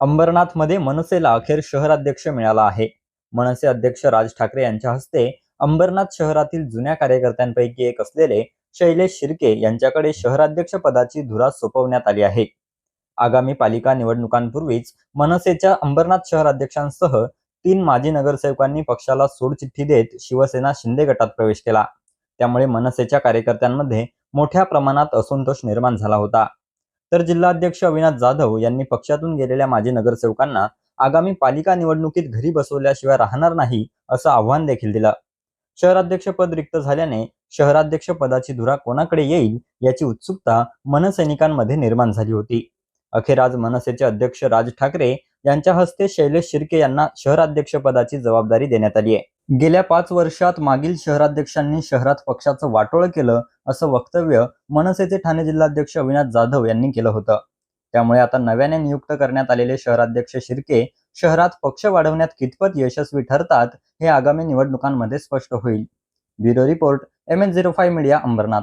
अंबरनाथमध्ये मनसेला अखेर शहराध्यक्ष मिळाला आहे. मनसे अध्यक्ष राज ठाकरे यांच्या हस्ते अंबरनाथ शहरातील जुन्या कार्यकर्त्यांपैकी एक असलेले शैलेश शिर्के यांच्याकडे शहराध्यक्ष पदाची धुरा सोपवण्यात आली आहे. आगामी पालिका निवडणुकांपूर्वीच मनसेच्या अंबरनाथ शहराध्यक्षांसह तीन माजी नगरसेवकांनी पक्षाला सोडचिठ्ठी देत शिवसेना शिंदे गटात प्रवेश केला. त्यामुळे मनसेच्या कार्यकर्त्यांमध्ये मोठ्या प्रमाणात असंतोष निर्माण झाला होता. तर जिल्हाध्यक्ष अविनाश जाधव यांनी पक्षातून गेलेल्या माजी नगरसेवकांना आगामी पालिका निवडणुकीत घरी बसवल्याशिवाय राहणार नाही असं आव्हान देखील दिलं. शहराध्यक्ष पद रिक्त झाल्याने शहराध्यक्ष पदाची धुरा कोणाकडे येईल याची उत्सुकता मनसैनिकांमध्ये निर्माण झाली होती. अखेर आज मनसेचे अध्यक्ष राज ठाकरे यांच्या हस्ते शैलेश शिर्के यांना शहराध्यक्ष पदाची जबाबदारी देण्यात आली आहे. गेल्या पाच वर्षात मागील शहराध्यक्षांनी शहरात पक्षाचं वाटोळ केलं असं वक्तव्य मनसेचे ठाणे जिल्हाध्यक्ष अविनाश जाधव यांनी केलं होतं. त्यामुळे आता नव्याने नियुक्त करण्यात आलेले शहराध्यक्ष शिर्के शहरात पक्ष वाढवण्यात कितपत यशस्वी ठरतात हे आगामी निवडणुकांमध्ये स्पष्ट होईल. Bureau report M N zero five media Ambernath.